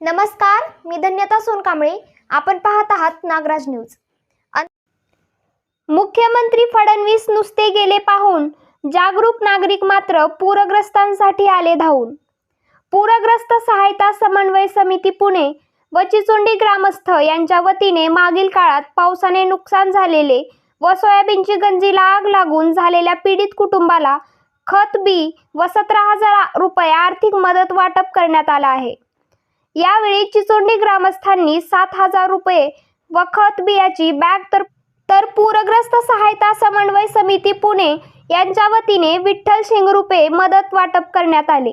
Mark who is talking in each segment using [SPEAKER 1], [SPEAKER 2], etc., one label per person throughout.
[SPEAKER 1] नमस्कार मी धन्यता सोनकांबळे. आपण पाहत आहात नागराज न्यूज. अन- मुख्यमंत्री फडणवीस नुसते गेले पाहून जागरूक नागरिक मात्र पूरग्रस्तांसाठी आले धावून. पूरग्रस्त सहायता समन्वय समिती पुणे व चिचोंडी ग्रामस्थ यांच्या वतीने मागील काळात पावसाने नुकसान झालेले व सोयाबीनची गंजीला आग लागून झालेल्या पीडित कुटुंबाला खत बी व सतरा हजार रुपये आर्थिक मदत वाटप करण्यात आला आहे. यावेळी चिचोंडी ग्रामस्थांनी सात हजार रुपये व खत बियाची बॅग तर तर पूरग्रस्त सहायता समन्वय समिती पुणे यांच्या वतीने विठ्ठल शेंगरुपे मदत वाटप करण्यात आले.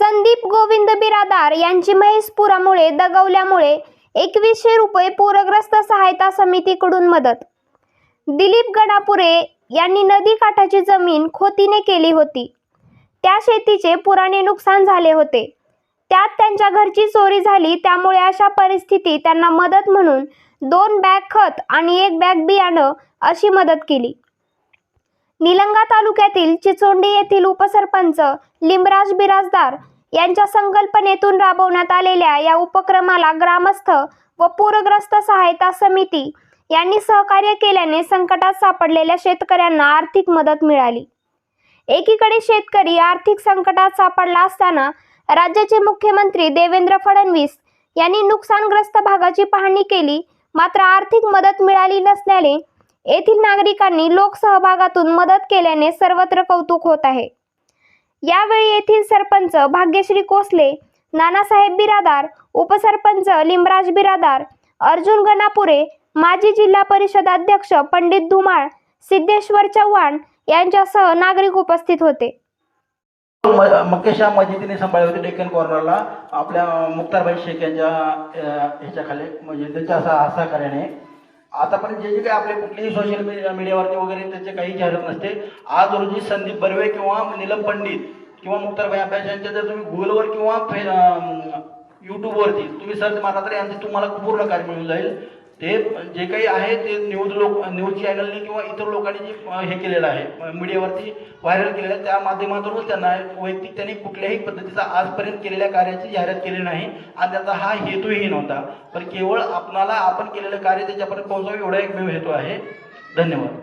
[SPEAKER 1] संदीप गोविंद बिरादार यांची म्हैसपुरामुळे दगवल्यामुळे एकवीसशे रुपये पूरग्रस्त सहायता समितीकडून मदत. दिलीप गणापुरे यांनी नदी काठाची जमीन खोतीने केली होती. त्या शेतीचे पुराने नुकसान झाले होते. त्यात त्यांच्या घरची चोरी झाली. त्यामुळे अशा परिस्थितीत त्यांना मदत म्हणून दोन बॅग खत आणि एक बॅग बियाणं अशी मदत केली. निलंगा तालुक्यातील चिचोंडी येथील उपसरपंच लिमराज बिराजदार यांच्या संकल्पनेतून राबवण्यात आलेल्या या उपक्रमाला ग्रामस्थ व पूरग्रस्त सहायता समिती यांनी सहकार्य केल्याने संकटात सापडलेल्या शेतकऱ्यांना आर्थिक मदत मिळाली. एकीकडे शेतकरी आर्थिक संकटात सापडला असताना राज्याचे मुख्यमंत्री देवेंद्र फडणवीस यांनी नुकसानग्रस्त भागाची पाहणी केली. मात्र आर्थिक मदत मिळाली नसल्याने येथील नागरिकांनी लोकसहभागातून मदत केल्याने सर्वत्र कौतुक होत आहे. यावेळी येथील सरपंच भाग्यश्री कोसले नानासाहेब बिरादार उपसरपंच लिमराज बिरादार अर्जुन गणापुरे माजी जिल्हा परिषद अध्यक्ष पंडित धुमाळ सिद्धेश्वर चव्हाण यांच्यासह नागरिक उपस्थित होते.
[SPEAKER 2] म- मस्जिदीने सांभाळले होते डेक्कन कॉर्नरला. आपल्या मुक्तारबाई शेख यांच्या ह्याच्या ह्याच्याखाली म्हणजे त्यांच्या असा सहकार्याने. आतापर्यंत जे जे काही आपले कुठलेही सोशल मीडिया मीडियावरती वगैरे त्याचे काही जाहिरात नसते. आज रोजी संदीप बर्वे किंवा नीलम पंडित किंवा मुक्तारबाई अभ्यास यांच्या जर तुम्ही गुगलवर किंवा फे यूट्यूबवरती तुम्ही सर्च मारला तर यांचे तुम्हाला पूर्ण कार्य मिळून जाईल. ते जे काही आहे ते न्यूज लोक न्यूज चॅनलने किंवा इतर लोकांनी जे हे केलेलं आहे मीडियावरती व्हायरल केलेलं आहे त्या माध्यमातूनच त्यांना वैयक्तिक त्यांनी कुठल्याही पद्धतीचा आजपर्यंत केलेल्या कार्याची जाहिरात केली नाही आणि त्याचा हा हेतूही नव्हता. पण केवळ आपणाला आपण केलेलं कार्य त्याच्यापर्यंत पोहोचावं एवढा एकमेव हेतू आहे. धन्यवाद.